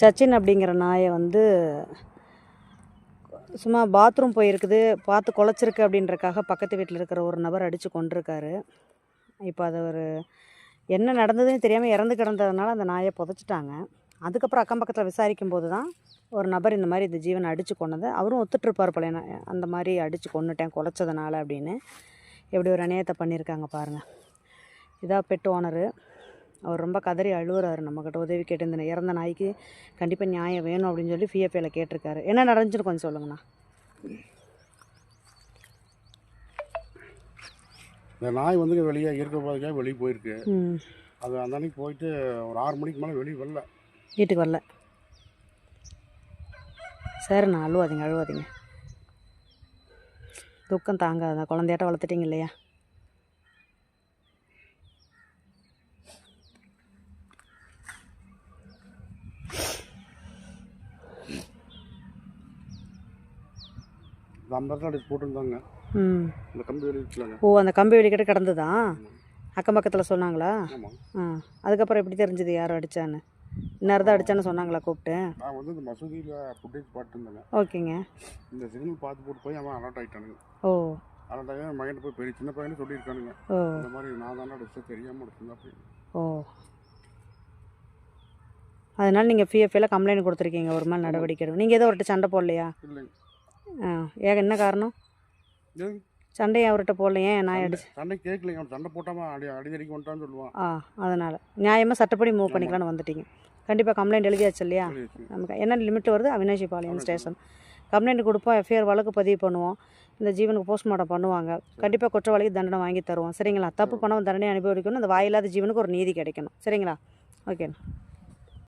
சச்சின் அப்படிங்கிற நாயை வந்து சும்மா பாத்ரூம் போயிருக்குது பார்த்து குலைச்சிருக்கு அப்படின்றக்காக பக்கத்து வீட்டில் இருக்கிற ஒரு நபர் அடித்து கொண்டிருக்காரு இப்போ அது ஒரு என்ன நடந்ததுன்னு தெரியாமல் இறந்து கிடந்ததுனால அந்த நாயை புதைச்சிட்டாங்க. அதுக்கப்புறம் அக்கம் பக்கத்தில் விசாரிக்கும் போது தான் ஒரு நபர் இந்த மாதிரி இந்த ஜீவனை அடித்து கொண்டது அவரும் ஒத்துட்ருப்பார் போல அந்த மாதிரி அடித்து கொன்னுட்டேன் குலைச்சதுனால அப்படின்னு. எப்படி ஒரு அநியாயத்தை பண்ணியிருக்காங்க பாருங்கள் இதா பெட் ஓனரு. அவர் ரொம்ப கதறி அழுவுறாரு நம்மக்கிட்ட உதவி கேட்டு இந்த இறந்த நாய்க்கு கண்டிப்பாக நியாயம் வேணும் அப்படின்னு சொல்லி பிஎஃப்ஏல கேட்டிருக்காரு. என்ன நடந்துச்சுன்னு கொஞ்சம் சொல்லுங்கண்ணா. இந்த நாய் வந்து வெளியே இயற்கை பாதைக்காக வெளியே போயிருக்கு. அது அந்த அன்னைக்கு போயிட்டு ஒரு ஆறு மணிக்கு மேலே வெளியே வரல. வீட்டுக்கு வரல. சரிண்ணா அழுவாதீங்க அழுவாதீங்க. துக்கம் தாங்காத. குழந்தையாட்ட வளர்த்துட்டீங்க இல்லையா? இடத்துல அடிச்சு போட்டுருந்தாங்க. ம். இந்த கம்பி ஓ அந்த கம்பி வெடிக்கிட்ட கிடந்ததா? அக்கம் பக்கத்தில் சொன்னாங்களா ஆ அதுக்கப்புறம் எப்படி தெரிஞ்சது யார் அடித்தான்னு இன்னார் தான் அடித்தான்னு சொன்னாங்களா கூப்பிட்டு? நான் வந்து இந்த மசூதியில் ஃபுட்டேஜ் பார்த்துருந்தேங்க. ஓகேங்க. இந்த சிக்னல் பார்த்து போட்டு போய் அவன் அலர்ட் ஆகிட்டானுங்க ஓ. அலர்ட் ஆகி என் மகன் போய் பெரிய சின்ன பையனு சொல்லியிருக்கானுங்க. ஓ. இந்த மாதிரி நான் தானே அடிச்சு தெரியாமல் அடிச்சிருந்தேன் அப்படி ஓ. அதனால் நீங்கள் பிஎஃப்ல கம்ப்ளைண்ட் கொடுத்துருக்கீங்க ஒரு மேல் நடவடிக்கை நீங்கள் எதோ அவர்கிட்ட சண்டை போடலையா? இல்லைங்க. ஆ ஏக என்ன காரணம்? சண்டையை அவர்கிட்ட போடலையே நான் அடிச்சு. சண்டை கேட்கலைங்க சண்டை போட்டாமல் அடி அடிதடிக்கு வந்துட்டான்னு சொல்லுவான். ஆ அதனால். நியாயமாக சட்டப்படி மூவ் பண்ணிக்கலாம்னு வந்துட்டீங்க. கண்டிப்பாக கம்ப்ளைண்ட் எழுதியாச்சு இல்லையா. நமக்கு என்ன லிமிட் வருது? அவினாஷி பாளையம் ஸ்டேஷன் கம்ப்ளைண்ட் கொடுப்போம் எஃப்ஐஆர் வழக்கு பதிவு பண்ணுவோம். இந்த ஜீவனுக்கு போஸ்ட்மார்ட்டம் பண்ணுவாங்க. கண்டிப்பாக குற்றவாளிக்கு தண்டனை வாங்கி தருவோம். சரிங்களா? தப்பு பண்ணவன் தண்டனை அனுபவிக்கணும் அந்த வாயில்லாத ஜீவனுக்கு ஒரு நீதி கிடைக்கணும். சரிங்களா? ஓகே